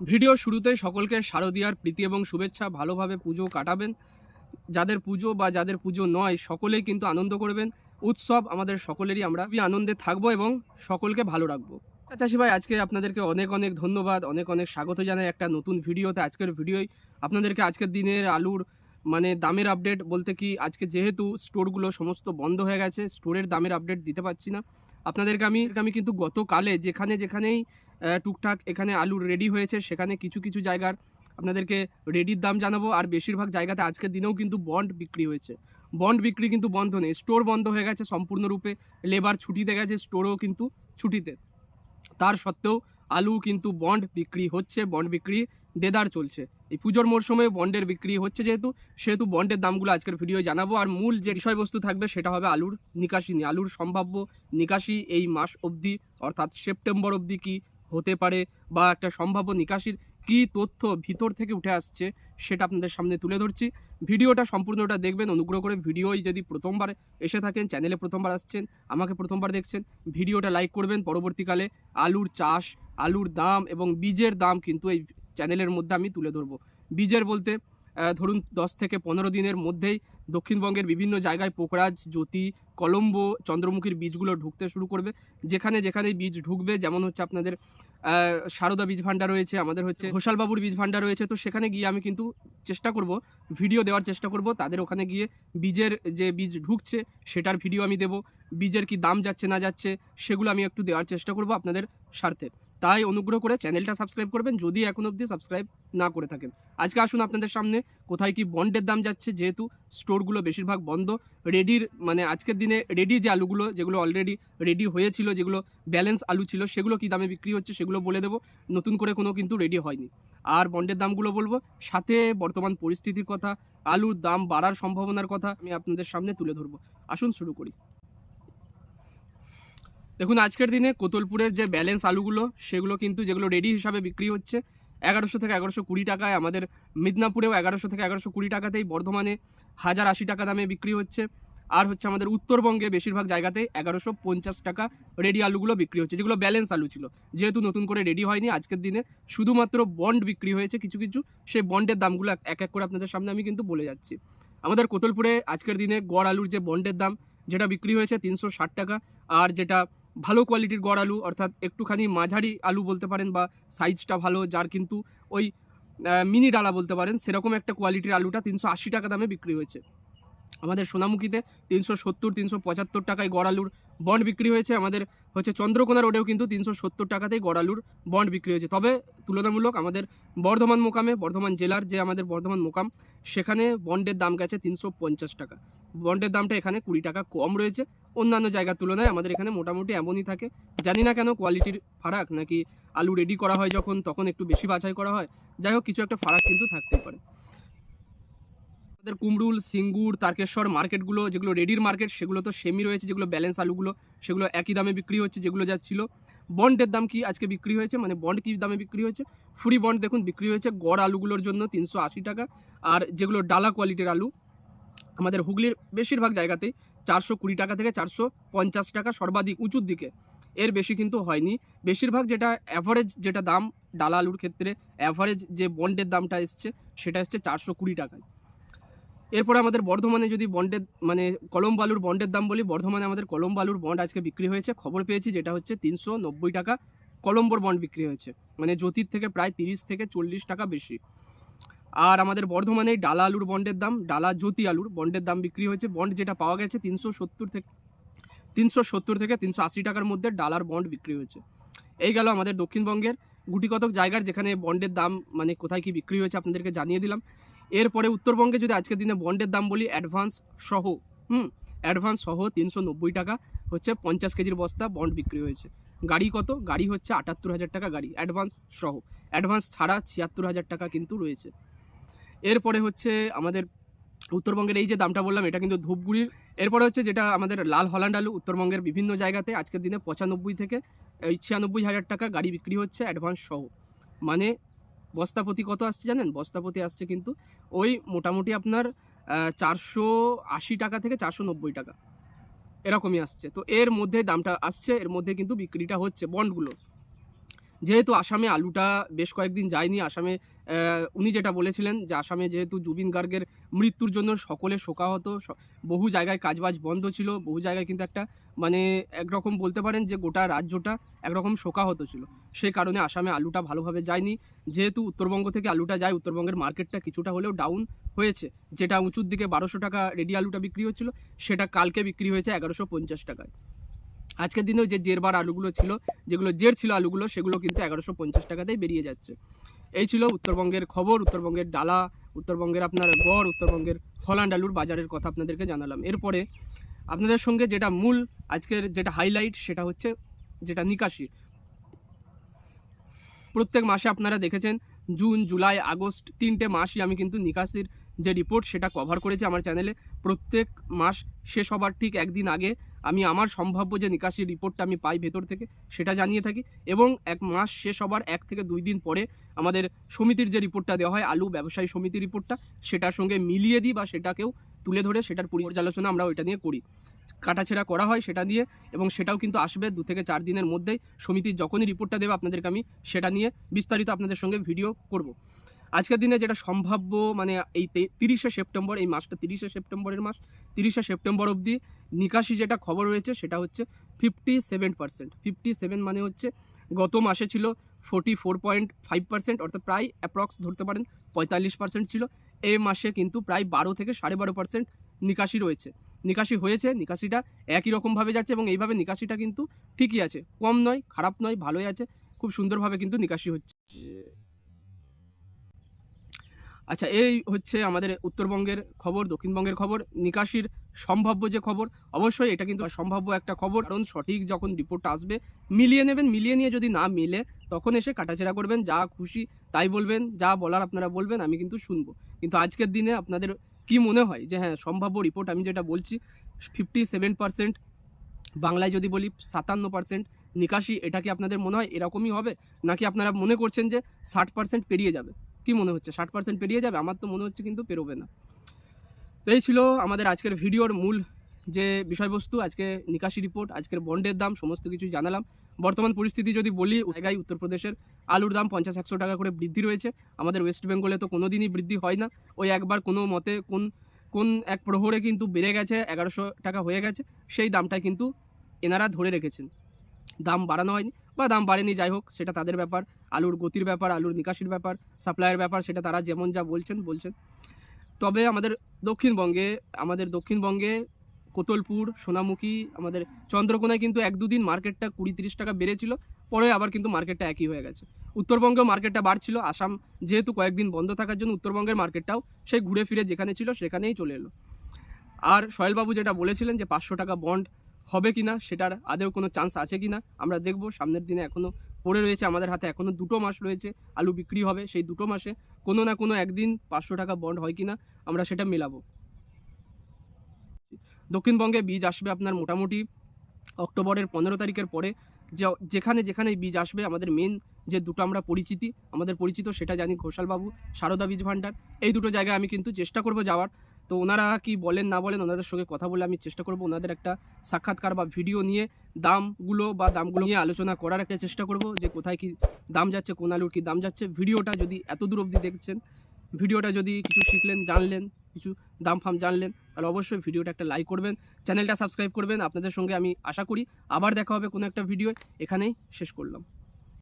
Video শুরুতেই সকলকে শারদীয়ার প্রীতি এবং শুভেচ্ছা, ভালোভাবে পুজো কাটাবেন। যাদের পুজো বা যাদের পুজো নয়, সকলেই কিন্তু আনন্দ করবেন। উৎসব আমাদের সকলেরই, আমরা খুবই আনন্দে থাকব এবং সকলকে ভালো রাখব। চাষি ভাই আজকে আপনাদেরকে অনেক অনেক ধন্যবাদ, অনেক অনেক স্বাগত জানাই একটা নতুন ভিডিওতে আজকের ভিডিওই আপনাদেরকে আজকের দিনের আলুর মানে দামের আপডেট বলতে কি, আজকে যেহেতু স্টোরগুলো সমস্ত বন্ধ হয়ে গেছে স্টোরের দামের আপডেট দিতে পারছি না। আপনাদেরকে আমি আমি কিন্তু গতকালে যেখানে যেখানেই টুকটাক এখানে আলু রেডি হয়েছে, সেখানে কিছু কিছু জায়গার আপনাদেরকে রেডির দাম জানাব, আর বেশিরভাগ জায়গাতে আজকের দিনেও কিন্তু বন্ড বিক্রি হয়েছে। বন্ড বিক্রি কিন্তু বন্ধ নেই স্টোর বন্ধ হয়ে গেছে সম্পূর্ণরূপে লেবার ছুটিতে গেছে স্টোরও কিন্তু ছুটিতে। তার সত্ত্বেও আলু কিন্তু বন্ড বিক্রি হচ্ছে বন্ড বিক্রি দেদার চলছে। এই পুজোর মরশুমে বন্ডের বিক্রি হচ্ছে যেহেতু, সেহেতু বন্ডের দামগুলো আজকের ভিডিও জানাব, আর মূল যে বিষয়বস্তু থাকবে সেটা হবে আলুর নিকাশি নিয়ে। আলুর সম্ভাব্য নিকাশি এই মাস অবধি, অর্থাৎ সেপ্টেম্বর অবধি কি হতে পারে বা একটা সম্ভাব্য নিকাশির কি তথ্য ভিতর থেকে উঠে আসছে সেটা আপনাদের সামনে তুলে ধরছি। ভিডিওটা সম্পূর্ণটা দেখবেন, অনুগ্রহ করে ভিডিওই যদি প্রথমবার এসে থাকেন, চ্যানেলে প্রথমবার আসছেন, আমাকে প্রথমবার দেখছেন, ভিডিওটা লাইক করবেন। পরবর্তীকালে আলুর চাষ, আলুর দাম এবং বীজের দাম কিন্তু এই চ্যানেলের মধ্যে আমি তুলে ধরবো। বীজের বলতে ধরুন দশ থেকে পনেরো দিনের মধ্যেই দক্ষিণবঙ্গের বিভিন্ন জায়গায় পোকরাজ জ্যোতি, কলম্বো, চন্দ্রমুখীর বীজগুলো ঢুকতে শুরু করবে। যেখানে যেখানে বীজ ঢুকবে, যেমন হচ্ছে আপনাদের সারদা বীজ ভাণ্ডার রয়েছে, আমাদের হচ্ছে ঘোষালবাবুর বীজ ভাণ্ডার রয়েছে। তো সেখানে গিয়ে আমি কিন্তু চেষ্টা করব, ভিডিও দেওয়ার চেষ্টা করব। তাদের ওখানে গিয়ে বীজের যে বীজ ঢুকছে, সেটার ভিডিও আমি দেব। বীজের কি দাম যাচ্ছে, না যাচ্ছে, সেগুলো আমি একটু দেওয়ার চেষ্টা করব আপনাদের স্বার্থে। তাই অনুগ্রহ করে চ্যানেলটা সাবস্ক্রাইব করবেন, যদি এখন অবধি সাবস্ক্রাইব না করে থাকেন। আজকে আসুন আপনাদের সামনে কোথায় কি বন্ডের দাম যাচ্ছে যেহেতু স্টোরগুলো বেশিরভাগ বন্ধ। রেডির মানে আজকের দিনে রেডি যে আলুগুলো, যেগুলো অলরেডি রেডি হয়েছিল, যেগুলো ব্যালেন্স আলু ছিল, সেগুলো কি দামে বিক্রি হচ্ছে সেগুলো বলে দেবো। নতুন করে কোনো কিন্তু রেডি হয়নি। আর বন্ডের দামগুলো বলব, সাথে বর্তমান পরিস্থিতির কথা, আলুর দাম বাড়ার সম্ভাবনার কথা আমি আপনাদের সামনে তুলে ধরবো। আসুন শুরু করি। দেখুন, আজকের দিনে কোতলপুরের যে ব্যালেন্স আলুগুলো, সেগুলো কিন্তু যেগুলো রেডি হিসাবে বিক্রি হচ্ছে এগারোশো থেকে এগারোশো কুড়ি টাকায় আমাদের মিদনাপুরেও এগারোশো থেকে এগারোশো কুড়ি টাকাতেই বর্ধমানে হাজার আশি টাকা দামে বিক্রি হচ্ছে। আর হচ্ছে আমাদের উত্তরবঙ্গে বেশিরভাগ জায়গাতে এগারোশো পঞ্চাশ টাকা রেডি আলুগুলো বিক্রি হচ্ছে, যেগুলো ব্যালেন্স আলু ছিল। যেহেতু নতুন করে রেডি হয়নি, আজকের দিনে শুধুমাত্র বন্ড বিক্রি হয়েছে কিছু কিছু। সেই বন্ডের দামগুলো এক- এক করে আপনাদের সামনে আমি কিন্তু বলে যাচ্ছি। আমাদের কোতলপুরে আজকের দিনে গড় আলুর যে বন্ডের দাম, যেটা বিক্রি হয়েছে তিনশো ষাট টাকা, আর যেটা ভালো কোয়ালিটির গড় আলু, অর্থাৎ একটুখানি মাঝারি আলু বলতে পারেন বা সাইজটা ভালো, যার কিন্তু ওই মিনি ডালা বলতে পারেন, সেরকম একটা কোয়ালিটির আলুটা তিনশো আশি টাকা দামে বিক্রি হয়েছে। আমাদের সোনামুখীতে তিনশো সত্তর, তিনশো পঁচাত্তর টাকায় গড় আলুর বন্ড বিক্রি হয়েছে। আমাদের হচ্ছে চন্দ্রকোনা রোডেও কিন্তু তিনশো সত্তর টাকাতেই গড় আলুর বন্ড বিক্রি হয়েছে। তবে তুলনামূলক আমাদের বর্ধমান মোকামে, বর্ধমান জেলার যে আমাদের বর্ধমান মোকাম, সেখানে বন্ডের দাম গেছে তিনশো পঞ্চাশ টাকা। বন্ডের দামটা এখানে কুড়ি টাকা কম রয়েছে। অন্যান্য জায়গার তুলনায় আমাদের এখানে মোটামুটি এমনই থাকে। জানি না কেন কোয়ালিটির ফারাক নাকি আলু রেডি করা হয় যখন, তখন একটু বেশি বাছাই করা হয়। যাই হোক, কিছু একটা ফারাক কিন্তু থাকতেই পারে। আমাদের কুমরুল সিঙ্গুর, তারকেশ্বর মার্কেটগুলো, যেগুলো রেডির মার্কেট, সেগুলো তো সেমি রয়েছে, যেগুলো ব্যালেন্স আলুগুলো, সেগুলো একই দামে বিক্রি হচ্ছে, যেগুলো যা ছিল। বন্ডের দাম কি আজকে বিক্রি হয়েছে? মানে বন্ড কি দামে বিক্রি হয়েছে? ফুরি বন্ড দেখুন, বিক্রি হয়েছে গড় আলুগুলোর জন্য তিনশো আশি টাকা। আর যেগুলো ডালা কোয়ালিটির আলু আমাদের হুগলির বেশিরভাগ জায়গাতেই চারশো কুড়ি টাকা থেকে চারশো পঞ্চাশ টাকা সর্বাধিক উঁচুর দিকে। এর বেশি কিন্তু হয়নি। বেশিরভাগ যেটা অ্যাভারেজ যেটা দাম ডালা আলুর ক্ষেত্রে অ্যাভারেজ যে বন্ডের দামটা এসছে, সেটা এসছে চারশো কুড়ি টাকায়। এরপরে আমাদের বর্ধমানে যদি বন্ডের মানে কলম বালুর বন্ডের দাম বলি, বর্ধমানে আমাদের কলম বালুর বন্ড আজকে বিক্রি হয়েছে। খবর পেয়েছি যেটা হচ্ছে তিনশো নব্বই টাকা কলম্বর বন্ড বিক্রি হয়েছে। মানে জ্যোতির থেকে প্রায় তিরিশ থেকে চল্লিশ টাকা বেশি। আর আমাদের বর্ধমানে ডালা আলুর বন্ডের দাম, ডালা জ্যোতি আলুর বন্ডের দাম বিক্রি হয়েছে। বন্ড যেটা পাওয়া গেছে তিনশো সত্তর থেকে, তিনশো সত্তর থেকে তিনশো আশি টাকার মধ্যে ডালার বন্ড বিক্রি হয়েছে। এই গেল আমাদের দক্ষিণবঙ্গের গুটি কতক জায়গার, যেখানে বন্ডের দাম মানে কোথায় কি বিক্রি হয়েছে আপনাদেরকে জানিয়ে দিলাম। এরপরে উত্তরবঙ্গে যদি আজকের দিনে বন্ডের দাম বলি, অ্যাডভান্স সহ, হুম, অ্যাডভান্স সহ তিনশো নব্বই টাকা হচ্ছে পঞ্চাশ কেজির বস্তা বন্ড বিক্রি হয়েছে। গাড়ি কত? গাড়ি হচ্ছে আটাত্তর হাজার টাকা গাড়ি, অ্যাডভান্স সহ। অ্যাডভান্স ছাড়া ছিয়াত্তর হাজার টাকা কিন্তু রয়েছে। এরপরে হচ্ছে আমাদের উত্তরবঙ্গের এই যে দামটা বললাম, এটা কিন্তু ধূপগুড়ির। এরপরে হচ্ছে যেটা আমাদের লাল হল্যান্ড আলু উত্তরবঙ্গের বিভিন্ন জায়গাতে আজকের দিনে পঁচানব্বই থেকে এই ছিয়ানব্বই হাজার টাকা গাড়ি বিক্রি হচ্ছে অ্যাডভান্স সহ। মানে বস্তাপতি কত আসছে জানেন? বস্তাপতি আসছে কিন্তু ওই মোটামুটি আপনার চারশো আশি টাকা থেকে চারশো নব্বই টাকা। এরকমই আসছে। তো এর মধ্যে দামটা আসছে, এর মধ্যে কিন্তু বিক্রিটা হচ্ছে বন্ডগুলো। যেহেতু আসামে আলুটা বেশ কয়েকদিন যায়নি, আসামে উনি যেটা বলেছিলেন যে আসামে যেহেতু জুবিন গার্গের মৃত্যুর জন্য সকলে শোকাহত বহু জায়গায় কাজবাজ বন্ধ ছিল, বহু জায়গায় কিন্তু একটা মানে একরকম বলতে পারেন যে গোটা রাজ্যটা একরকম শোকাহত ছিল। সেই কারণে আসামে আলুটা ভালোভাবে যায়নি। যেহেতু উত্তরবঙ্গ থেকে আলুটা যায়, উত্তরবঙ্গের মার্কেটটা কিছুটা হলেও ডাউন হয়েছে। যেটা উঁচুর দিকে বারোশো টাকা রেডি আলুটা বিক্রি হচ্ছিল, সেটা কালকে বিক্রি হয়েছে এগারোশো পঞ্চাশ টাকায়। আজকের দিনেও যে জেরবার আলুগুলো ছিল, যেগুলো জের ছিল আলুগুলো, সেগুলো কিন্তু এগারোশো পঞ্চাশ টাকাতেই বেরিয়ে যাচ্ছে। এই ছিল উত্তরবঙ্গের খবর, উত্তরবঙ্গের ডালা, উত্তরবঙ্গের আপনার গড়, উত্তরবঙ্গের হল্যান্ড আলুর বাজারের কথা আপনাদেরকে জানালাম। এরপরে আপনাদের সঙ্গে যেটা মূল আজকের যেটা হাইলাইট সেটা হচ্ছে যেটা নিকাশি। প্রত্যেক মাসে আপনারা দেখেছেন, জুন, জুলাই, আগস্ট তিনটে মাসই আমি কিন্তু নিকাশির যে রিপোর্ট সেটা কভার করেছি আমার চ্যানেলে প্রত্যেক মাস শেষ হবার ঠিক একদিন আগে আমি আমার সম্ভাব্য যে নিকাশি রিপোর্টটা আমি পাই ভেতর থেকে, সেটা জানিয়ে থাকি এবং এক মাস শেষ হবার এক থেকে দুই দিন পরে আমাদের সমিতির যে রিপোর্টটা দেওয়া হয়, আলু ব্যবসায়ী সমিতির রিপোর্টটা সেটার সঙ্গে মিলিয়ে দিই বা সেটাকেও তুলে ধরে সেটার পর্যালোচনা আমরা ওইটা নিয়ে করি। কাটাছেড়া করা হয় সেটা দিয়ে এবং সেটাও কিন্তু আসবে দু থেকে চার দিনের মধ্যেই। সমিতির যখনই রিপোর্টটা দেবে আপনাদেরকে আমি সেটা নিয়ে বিস্তারিত আপনাদের সঙ্গে ভিডিও করব। আজকের দিনে যেটা সম্ভাব্য মানে এই তিরিশে সেপ্টেম্বর, এই মাসটা তিরিশে সেপ্টেম্বরের মাস তিরিশে সেপ্টেম্বর অবধি নিকাশি যেটা খবর রয়েছে সেটা হচ্ছে fifty seven percent fifty seven মানে হচ্ছে গত মাসে ছিল forty four point five percent অর্থাৎ প্রায় অ্যাপ্রক্স ধরতে পারেন পঁয়তাল্লিশ পার্সেন্ট ছিল। এই মাসে কিন্তু প্রায় বারো থেকে সাড়ে বারো পার্সেন্ট নিকাশি রয়েছে। নিকাশি হয়েছে, নিকাশিটা একই রকমভাবে যাচ্ছে এবং এইভাবে নিকাশিটা কিন্তু ঠিকই আছে। কম নয়, খারাপ নয়, ভালোই আছে। খুব সুন্দরভাবে কিন্তু নিকাশি হচ্ছে। আচ্ছা এই হচ্ছে আমাদের উত্তরবঙ্গের খবর, দক্ষিণবঙ্গের খবর, নিকাশির সম্ভাব্য যে খবর, অবশ্যই এটা কিন্তু সম্ভাব্য একটা খবর। কারণ সঠিক যখন রিপোর্ট আসবে, মিলিয়ে নেবেন, মিলিয়ে নিয়ে যদি না মিলে, তখন এসে কাটাছেড়া করবেন, যা খুশি তাই বলবেন, যা বলার আপনারা বলবেন, আমি কিন্তু শুনব। কিন্তু আজকের দিনে আপনাদের কি মনে হয় যে হ্যাঁ সম্ভাব্য রিপোর্ট আমি যেটা বলছি ফিফটি সেভেন পার্সেন্ট বাংলায় যদি বলি, সাতান্ন পার্সেন্ট নিকাশি, এটা কি আপনাদের মনে হয় এরকমই হবে? নাকি আপনারা মনে করছেন যে, ষাট পার্সেন্ট পেরিয়ে যাবে? কি মনে হচ্ছে? ষাট পার্সেন্ট পেরিয়ে যাবে? আমার তো মনে হচ্ছে কিন্তু পেরোবে না। তো এই ছিল আমাদের আজকের ভিডিওর মূল যে বিষয়বস্তু, আজকে নিকাশি রিপোর্ট আজকের বন্ডের দাম, সমস্ত কিছু জানালাম। বর্তমান পরিস্থিতি যদি বলি, জায়গায় উত্তরপ্রদেশের আলুর দাম পঞ্চাশ একশো টাকা করে বৃদ্ধি রয়েছে। আমাদের ওয়েস্ট বেঙ্গলে তো কোনো দিনই বৃদ্ধি হয় না। ওই একবার কোনো মতে কোন কোন এক প্রহরে কিন্তু বেড়ে গেছে, এগারোশো টাকা হয়ে গেছে। সেই দামটা কিন্তু এনারা ধরে রেখেছেন। দাম বাড়ানো হয়নি। বা দাম বাড়েনি, যাই হোক, সেটা তাদের ব্যাপার। আলুর গতির ব্যাপার, আলুর নিকাশির ব্যাপার সাপ্লাইয়ের ব্যাপার, সেটা তারা যেমন যা বলছেন বলছেন। তবে আমাদের দক্ষিণবঙ্গে আমাদের দক্ষিণবঙ্গে কোতলপুর, সোনামুখী, আমাদের চন্দ্রকোনায় কিন্তু এক দুদিন মার্কেটটা কুড়ি তিরিশ টাকা বেড়েছিল, পরে আবার কিন্তু মার্কেটটা একই হয়ে গেছে। উত্তরবঙ্গেও মার্কেটটা বাড়ছিল, আসাম যেহেতু কয়েকদিন বন্ধ থাকার জন্য উত্তরবঙ্গের মার্কেটটাও সেই ঘুরে ফিরে যেখানে ছিল সেখানেই চলে এলো। আর সোহেলবাবু যেটা বলেছিলেন যে পাঁচশো টাকা বন্ড হবে কি না সেটার আদেও কোনো চান্স আছে কি না আমরা দেখব। সামনের দিনে এখনও পড়ে রয়েছে আমাদের হাতে এখনও দুটো মাস রয়েছে, আলু বিক্রি হবে সেই দুটো মাসে। কোনো না কোনো একদিন পাঁচশো টাকা বন্ড হয় কি না আমরা সেটা মেলাবো। দক্ষিণবঙ্গে বীজ আসবে আপনার মোটামুটি অক্টোবরের পনেরো তারিখের পরে। যেখানে যেখানে বীজ আসবে, আমাদের মেন যে দুটো আমরা পরিচিতি, আমাদের পরিচিত সেটা জানি ঘোষালবাবু, সারদা বীজ ভাণ্ডার। এই দুটো জায়গায় আমি কিন্তু চেষ্টা করব যাওয়ার। তো ওনারা কি বলেন, না বলেন, ওনাদের সঙ্গে কথা বলে আমি চেষ্টা করব ওনাদের একটা সাক্ষাৎকার বা ভিডিও নিয়ে দামগুলো বা দামগুলো নিয়ে আলোচনা করার একটা চেষ্টা করব যে কোথায় কি দাম যাচ্ছে, কোন আলুর কি দাম যাচ্ছে। ভিডিওটা যদি এত দূর অবধি দেখছেন, ভিডিওটা যদি কিছু শিখলেন, জানলেন, কিছু দাম ফাম জানলেন, তাহলে অবশ্যই ভিডিওটা একটা লাইক করবেন, চ্যানেলটা সাবস্ক্রাইব করবেন। আপনাদের সঙ্গে আমি আশা করি আবার দেখা হবে কোনো একটা ভিডিও এখানেই শেষ করলাম।